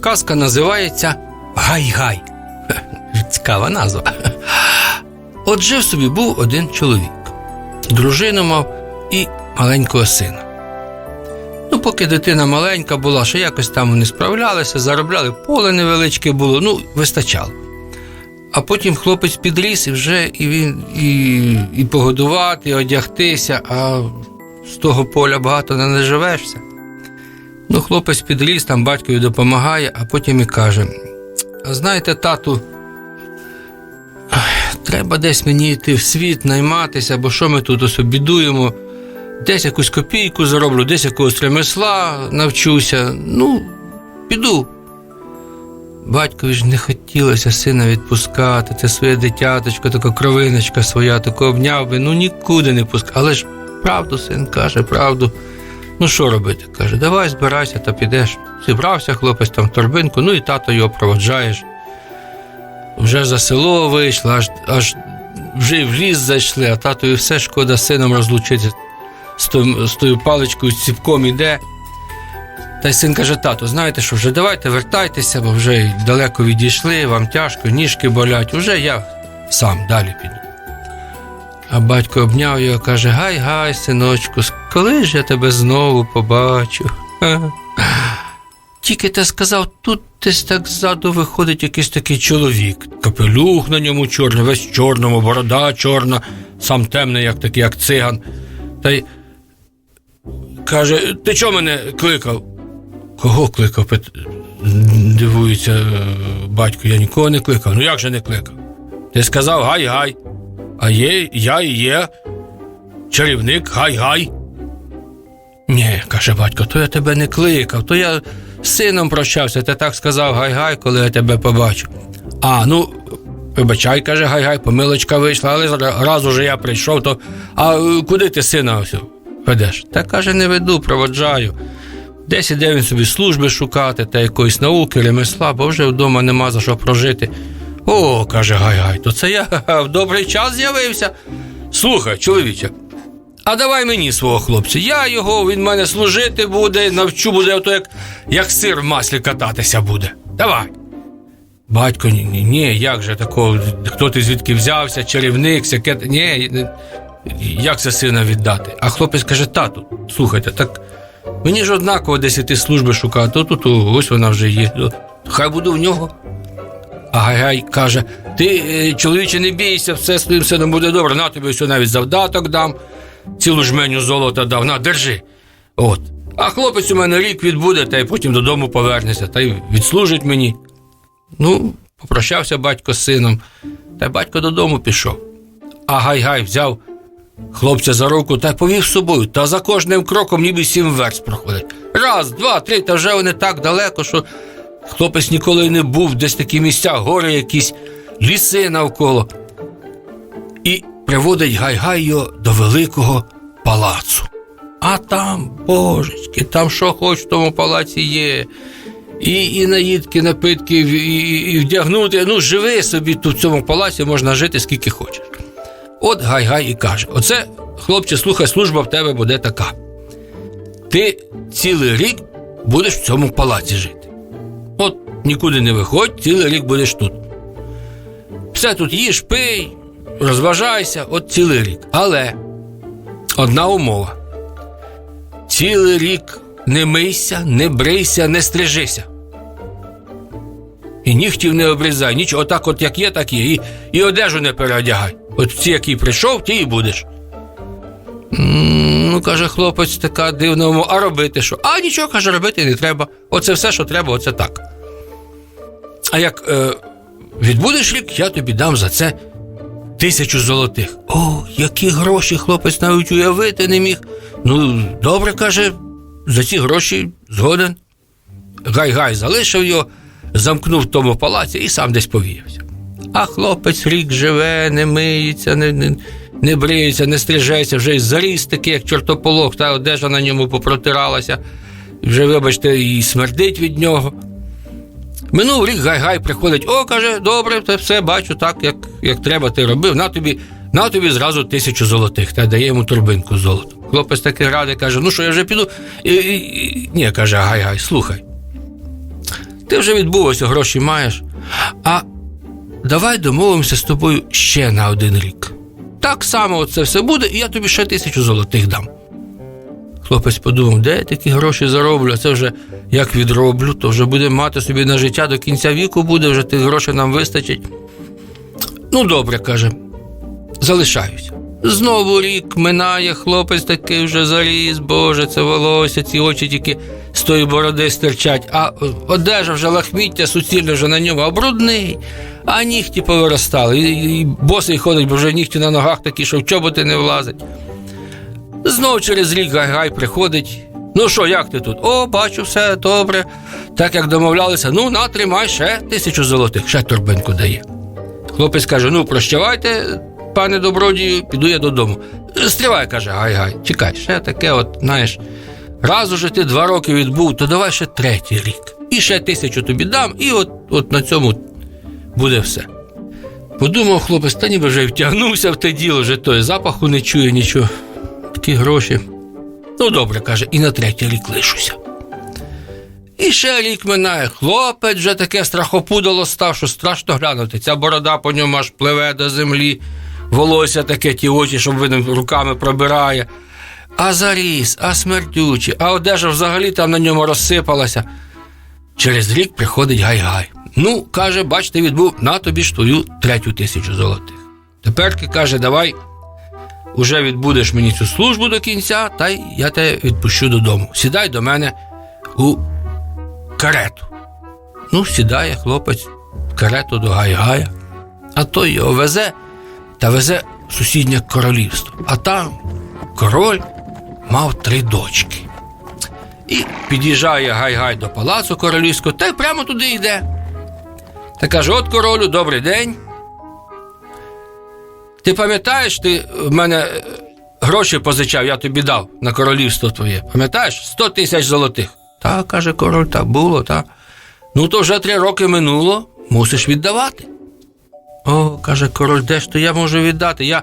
Казка називається Гай-гай. Цікава назва. От жив собі був один чоловік. Дружину мав і маленького сина. Ну, поки дитина маленька була, ще якось там вони справлялися, заробляли, поле невеличке було, ну, вистачало. А потім хлопець підріс і вже і він і, і погодувати, і одягтися, а з того поля багато не наживешся. Ну, хлопець підріс, там батькові допомагає, а потім і каже: А знаєте, тату, треба десь мені йти в світ, найматися, бо що ми тут ось бідуємо? Десь якусь копійку зароблю, десь якогось ремесла навчуся. Ну, піду. Батькові ж не хотілося сина відпускати, це своє дитяточко, така кровиночка своя, тако обняв би, ну нікуди не пускав. Але ж правду син каже, правду. Ну що робити? Каже, давай збирайся та підеш. Зібрався хлопець там в торбинку, ну і тато його проводжаєш. Вже за село вийшла, аж, аж вже в ліс зайшли, а татові все шкода сином розлучитися. З, з тою паличкою, з ціпком іде. Та й син каже: тату, знаєте що, вже давайте вертайтеся, бо вже далеко відійшли, вам тяжко, ніжки болять, уже я сам далі піду. А батько обняв його, каже: Гай, гай, синочку, коли ж я тебе знову побачу? Тільки ти сказав, тут десь так ззаду виходить якийсь такий чоловік. Капелюх на ньому чорний, весь чорному, борода чорна, сам темний, як такий, як циган. Та й каже: ти чого мене кликав? Кого кликав? Дивується е, батько, я нікого не кликав. Ну як же не кликав? Ти сказав гай-гай. А є, я і є. Чарівник, гай-гай. Ні, каже батько, то я тебе не кликав, то я з сином прощався, ти так сказав гай-гай, коли я тебе побачу. А, ну, вибачай, каже гай-гай, помилочка вийшла, але раз уже я прийшов, то а куди ти сина ось ведеш? Та каже, не веду, проводжаю. Десь іде він собі служби шукати та якоїсь науки, ремесла, бо вже вдома нема за що прожити. О, каже Гай-Гай, то це я в добрий час з'явився. Слухай, чоловіче, а давай мені свого хлопця. Я його, він мене служити буде, навчу буде, ото як, як сир в маслі кататися буде. Давай. Батько, ні, ні, ні, як же такого, хто ти звідки взявся, чарівник, сяке. Ні, як це сина віддати? А хлопець каже: тату, слухайте, так мені ж однаково десь іти служби шукати, то тут ось вона вже є. Хай буду в нього. А Гай-Гай каже: ти, е, чоловіче, не бійся, все з твоїм сином буде добре, на тобі все навіть завдаток дам, цілу жменю золота дав, на, держи. От. А хлопець у мене рік відбуде, та й потім додому повернеться, та й відслужить мені. Ну, попрощався батько з сином, та й батько додому пішов. А Гай-Гай взяв хлопця за руку та й повів з собою, та за кожним кроком ніби сім верст проходить. Раз, два, три, та вже вони так далеко, що хлопець ніколи не був, десь такі місця, гори якісь, ліси навколо. І приводить Гай-Гай його до великого палацу. А там, божечки, там що хоч в тому палаці є. І, і наїдки, напитки, і, і, вдягнути. Ну, живи собі тут в цьому палаці, можна жити скільки хочеш. От Гай-Гай і каже: Оце, хлопче, слухай, служба в тебе буде така. Ти цілий рік будеш в цьому палаці жити. Нікуди не виходь, цілий рік будеш тут. Все тут їж, пий, розважайся, от цілий рік. Але одна умова: цілий рік не мийся, не брийся, не стрижися. І нігтів не обрізай, нічого, отак, от як є, так є. І, і одежу не переодягай. От ці, який прийшов, ті і будеш. Ну, каже хлопець, така дивна умова, а робити що? А нічого, каже, робити не треба. Оце все, що треба, оце так. А як е, відбудеш рік, я тобі дам за це тисячу золотих. О, які гроші хлопець навіть уявити не міг. Ну, добре, каже, за ці гроші згоден. Гай-гай залишив його, замкнув в тому палаці і сам десь повіявся. А хлопець рік живе, не миється, не, не, не бриється, не стрижеться, вже й заріс такий, як чортополох, та одежа на ньому попротиралася, вже, вибачте, і смердить від нього. Минув рік гай-гай приходить, о, каже, добре, це все бачу, так, як, як треба, ти робив. На тобі, на тобі зразу тисячу золотих, та дає йому турбинку з золотом. Хлопець такий радий, каже, ну що, я вже піду. І, і, і... Ні, каже, гай-гай, слухай. Ти вже відбувся, гроші маєш. А давай домовимося з тобою ще на один рік. Так само це все буде, і я тобі ще тисячу золотих дам. Хлопець подумав, де я такі гроші зароблю, а це вже як відроблю, то вже буде мати собі на життя до кінця віку буде, вже тих грошей нам вистачить. Ну, добре, каже, залишаюся. Знову рік минає, хлопець такий вже заріс, боже, це волосся, ці очі тільки з тої бороди стирчать, а одежа вже лахміття суцільне вже на ньому, а брудний, а нігті повиростали. І, і босий ходить, бо вже нігті на ногах такі, що в чоботи не влазить. Знов через рік гай-гай приходить. Ну що, як ти тут? О, бачу, все добре. Так як домовлялися, ну на, тримай ще тисячу золотих, ще торбинку дає. Хлопець каже: ну, прощавайте, пане добродію, піду я додому. Стривай, каже, гай-гай, чекай, ще таке, от, знаєш, раз уже ти два роки відбув, то давай ще третій рік. І ще тисячу тобі дам, і от, от на цьому буде все. Подумав хлопець, та ніби вже втягнувся в те діло, вже той запаху не чує нічого. Такі гроші. Ну, добре, каже, і на третій рік лишуся. І ще рік минає. Хлопець вже таке страхопудало став, що страшно глянути. Ця борода по ньому аж пливе до землі, волосся таке, ті очі, щоб видно, руками пробирає. А заріс, а смердючий, а одежа взагалі там на ньому розсипалася. Через рік приходить гай-гай. Ну, каже, бач, ти відбув на тобі ж твою третю тисячу золотих. Теперки каже, давай уже відбудеш мені цю службу до кінця, та й я тебе відпущу додому. Сідай до мене у карету. Ну, сідає хлопець в карету до Гай-Гая, а той його везе та везе в сусіднє королівство. А там король мав три дочки. І під'їжджає Гай-Гай до палацу королівського та й прямо туди йде. Та каже: От королю, добрий день. Ти пам'ятаєш, ти в мене е, гроші позичав, я тобі дав на королівство твоє. Пам'ятаєш? Сто тисяч золотих. Так, каже король, так було, так. Ну, то вже три роки минуло, мусиш віддавати. О, каже король, де ж то я можу віддати? Я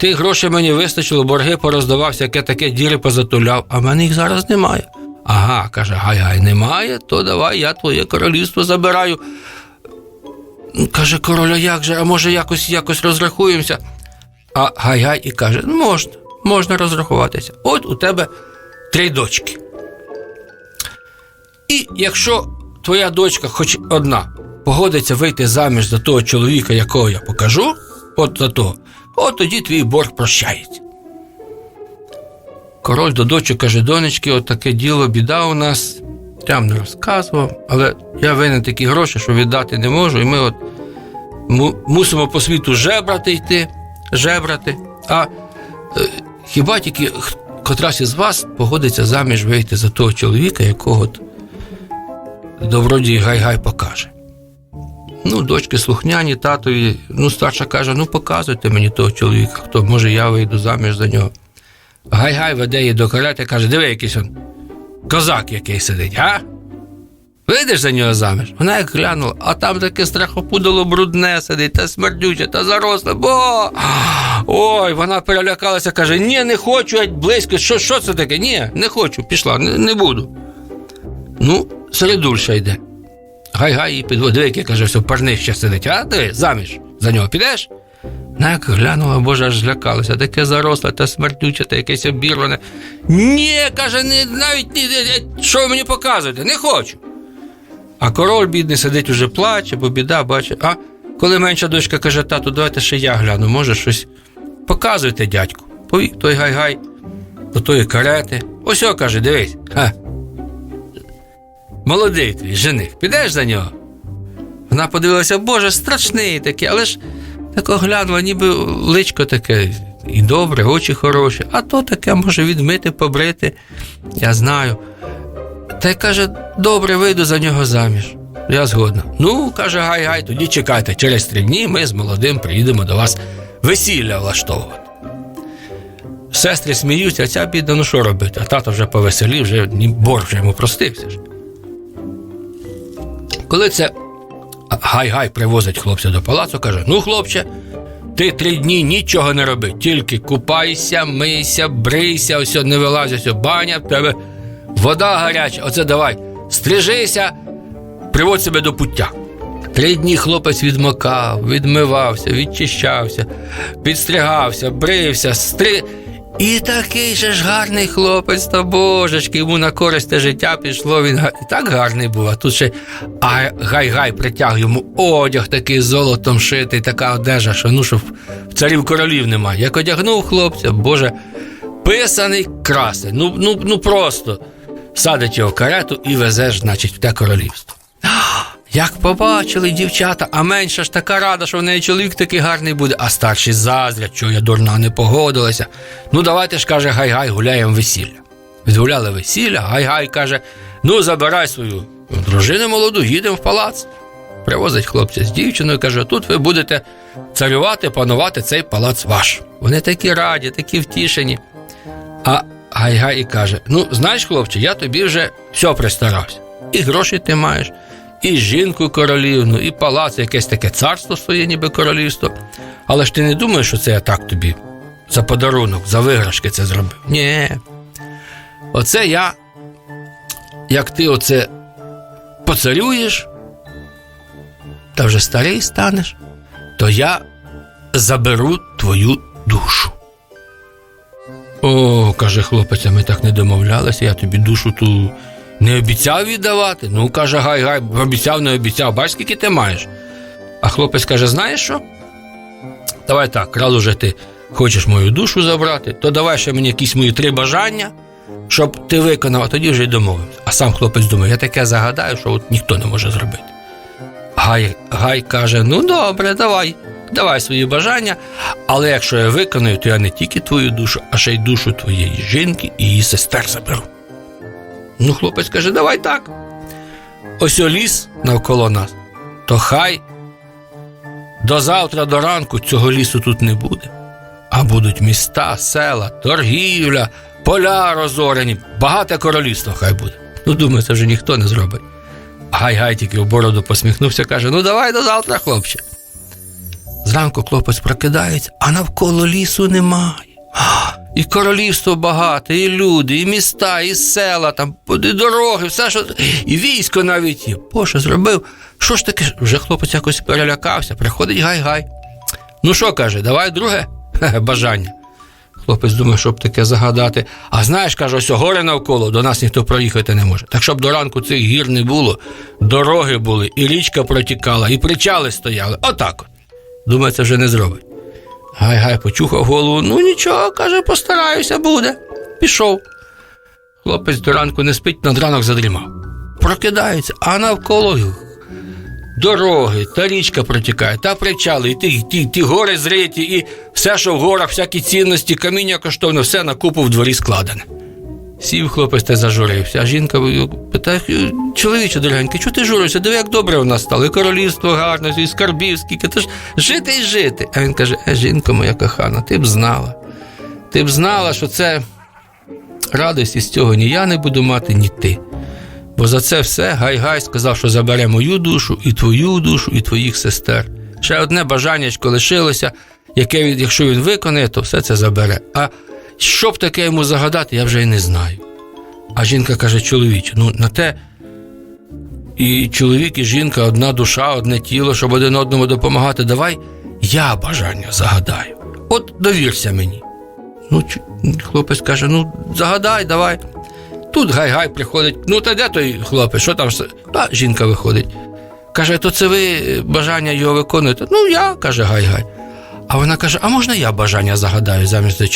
тих грошей мені вистачило, борги пороздавав, всяке таке діри позатуляв, а в мене їх зараз немає. Ага, каже, гай-гай, немає, то давай я твоє королівство забираю. Каже король, а як же, а може якось якось розрахуємося? А гай-гай і каже: можна, можна розрахуватися. От у тебе три дочки. І якщо твоя дочка, хоч одна, погодиться вийти заміж за того чоловіка, якого я покажу, от за того, от тоді твій борг прощається. Король до дочок каже, донечки, от таке діло, біда у нас. Прям не розказував, але я винен такі гроші, що віддати не можу, і ми от мусимо по світу жебрати йти, жебрати. А е, хіба тільки котрась із вас погодиться заміж вийти за того чоловіка, якого добродій гай-гай покаже. Ну, дочки слухняні, татові, ну, старша каже: ну показуйте мені того чоловіка, хто, може, я вийду заміж за нього. Гай-гай веде її до карети, каже, диви, якийсь он козак який сидить, а? Вийдеш за нього заміж? Вона як глянула, а там таке страхопудало брудне сидить, та смердюче, та заросле, бо. Ой, вона перелякалася, каже: ні, не хочу, геть близько. Що, що це таке? Ні, не хочу, пішла, не, не буду. Ну, середульша йде. Гай-гай її підводить, диви, який, каже, все, парник сидить, а ти заміж за нього підеш? Вона як глянула, боже, аж злякалася, таке заросле, та смердюче, та якесь обірване. Ні, каже, не, навіть що ви мені показуєте? Не хочу. А король бідний сидить уже плаче, бо біда бачить. А коли менша дочка каже, тату, давайте ще я гляну, може щось. Показуйте, дядьку. Повік той гай-гай до тої карети. Ось о, каже, дивись. Ха. Молодий твій жених, підеш за нього? Вона подивилася, боже, страшний такий, але ж тако глянула, ніби личко таке і добре, очі хороші, а то таке може відмити, побрити. Я знаю. Та й каже, добре, вийду за нього заміж. Я згодна. Ну, каже гай-гай, тоді чекайте, через три дні ми з молодим приїдемо до вас весілля влаштовувати. Сестри сміються, а ця бідна, ну що робити? А тато вже повеселів, вже борг вже йому простився. Коли це гай-гай привозить хлопця до палацу, каже: Ну, хлопче, ти три дні нічого не роби, тільки купайся, мийся, брийся, ось не вилазь, ось баня в тебе, вода гаряча, оце давай, стрижися, приводь себе до пуття. Три дні хлопець відмокав, відмивався, відчищався, підстригався, брився, стри. І такий же ж гарний хлопець, та божечки, йому на користь те життя пішло. Він і так гарний був, а тут ще гай-гай притяг йому одяг такий золотом шитий, така одежа, що ну що в царів королів немає. Як одягнув хлопця, боже, писаний красень. Ну, ну, ну просто садить його в карету і везеш, значить, в те королівство. Як побачили дівчата, а менша ж така рада, що в неї чоловік такий гарний буде, а старші заздрять, що я дурна не погодилася. Ну, давайте ж каже, гай-гай, гуляємо весілля. Відгуляли весілля, гай-гай каже: ну, забирай свою дружину молоду, їдемо в палац. Привозить хлопця з дівчиною, каже: тут ви будете царювати, панувати цей палац ваш. Вони такі раді, такі втішені. А Гай-Гай і каже: Ну, знаєш, хлопче, я тобі вже все пристарався. І гроші ти маєш, і жінку королівну, і палац, якесь таке царство своє, ніби королівство. Але ж ти не думаєш, що це я так тобі за подарунок, за виграшки це зробив? Ні. Оце я, як ти оце поцарюєш, та вже старий станеш, то я заберу твою душу. О, каже хлопець, ми так не домовлялися, я тобі душу ту не обіцяв віддавати. Ну, каже, гай, гай, обіцяв, не обіцяв, бач, скільки ти маєш. А хлопець каже: знаєш що? Давай так, раз уже ти хочеш мою душу забрати, то давай ще мені якісь мої три бажання, щоб ти виконав, а тоді вже й домовився. А сам хлопець думає, я таке загадаю, що от ніхто не може зробити. Гай, Гай каже: ну добре, давай, давай свої бажання, але якщо я виконую, то я не тільки твою душу, а ще й душу твоєї жінки і її сестер заберу. Ну, хлопець каже, давай так. Ось ліс навколо нас, то хай до завтра, до ранку цього лісу тут не буде. А будуть міста, села, торгівля, поля розорені, багате королівство хай буде. Ну, думаю, це вже ніхто не зробить. Гай-гай тільки в бороду посміхнувся, каже: Ну давай до завтра, хлопче. Зранку хлопець прокидається, а навколо лісу немає. І королівство багате, і люди, і міста, і села, там, і дороги, все, що. І військо навіть є. Боже, зробив. Що ж таке? Вже хлопець якось перелякався, приходить гай-гай. Ну що каже, давай друге бажання. Хлопець думає, щоб таке загадати. А знаєш, каже, ось горе навколо, до нас ніхто проїхати не може. Так щоб до ранку цих гір не було, дороги були, і річка протікала, і причали стояли. Отак от. Думає, це вже не зробить. Гай-гай почухав голову. Ну нічого, каже, постараюся, буде. Пішов. Хлопець до ранку не спить, над ранок задрімав. Прокидається, а навколо дороги, та річка протікає, та причали, і ті, ті, ті гори зриті, і все, що в горах, всякі цінності, каміння коштовне, все на купу в дворі складене. Сів хлопець та зажурився, а жінка питає, чоловіче дорогенький, чого ти журився? Диви, як добре у нас стало, і королівство гарне, і скарбів, скільки ти ж жити і жити. А він каже: е, жінко моя кохана, ти б знала. Ти б знала, що це радості з цього ні я не буду мати, ні ти. Бо за це все Гай-Гай сказав, що забере мою душу, і твою душу, і твоїх сестер. Ще одне бажаннячко лишилося, яке якщо він виконає, то все це забере. А що б таке йому загадати, я вже й не знаю. А жінка каже: чоловіче, ну на те і чоловік, і жінка, одна душа, одне тіло, щоб один одному допомагати. Давай я бажання загадаю. От довірся мені. Ну, хлопець каже: ну, загадай, давай. Тут гай-гай приходить. Ну, та де той хлопець, що там? все? А жінка виходить. Каже, то це ви бажання його виконуєте? Ну, я, каже гай-гай. А вона каже: а можна я бажання загадаю замість за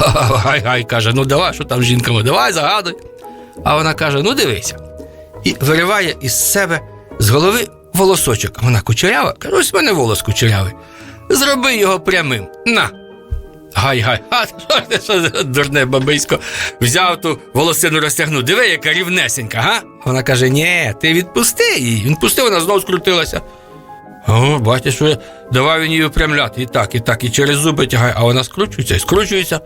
чоловіка? Гай-гай каже, ну давай, що там з жінками, давай загадуй. А вона каже: ну дивися. І вириває із себе з голови волосочок. Вона кучерява, каже, ось в мене волос кучерявий. Зроби його прямим. На. Гай-гай, дурне бабисько? Взяв ту волосину розтягнув. Диви, яка рівнесенька, га? Вона каже: ні, ти відпусти її. Він пустив, вона знов скрутилася. О, бачиш, що давай він її впрямляти. І так, і так, і через зуби тягає, а вона скручується і скручується.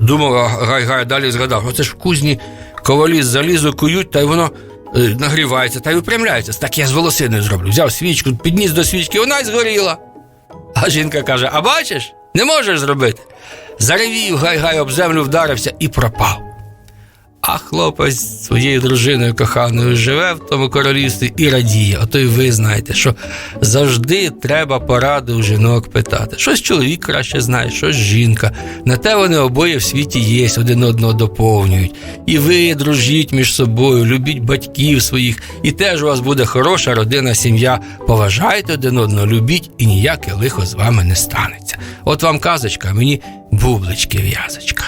Думав, гай-гай, далі згадав, оце ж в кузні ковалі з залізу кують, та й воно е, нагрівається та й випрямляється. Так я з волосиною зроблю. Взяв свічку, підніс до свічки, вона й згоріла. А жінка каже: А бачиш, не можеш зробити. Заревів, гай-гай об землю вдарився і пропав. А хлопець своєю дружиною коханою живе в тому королівстві і радіє. Ото й ви знаєте, що завжди треба поради у жінок питати. Щось чоловік краще знає, щось жінка. На те вони обоє в світі є, один одного доповнюють. І ви дружіть між собою, любіть батьків своїх, і теж у вас буде хороша родина, сім'я. Поважайте один одного, любіть, і ніяке лихо з вами не станеться. От вам казочка, а мені бублички в'язочка.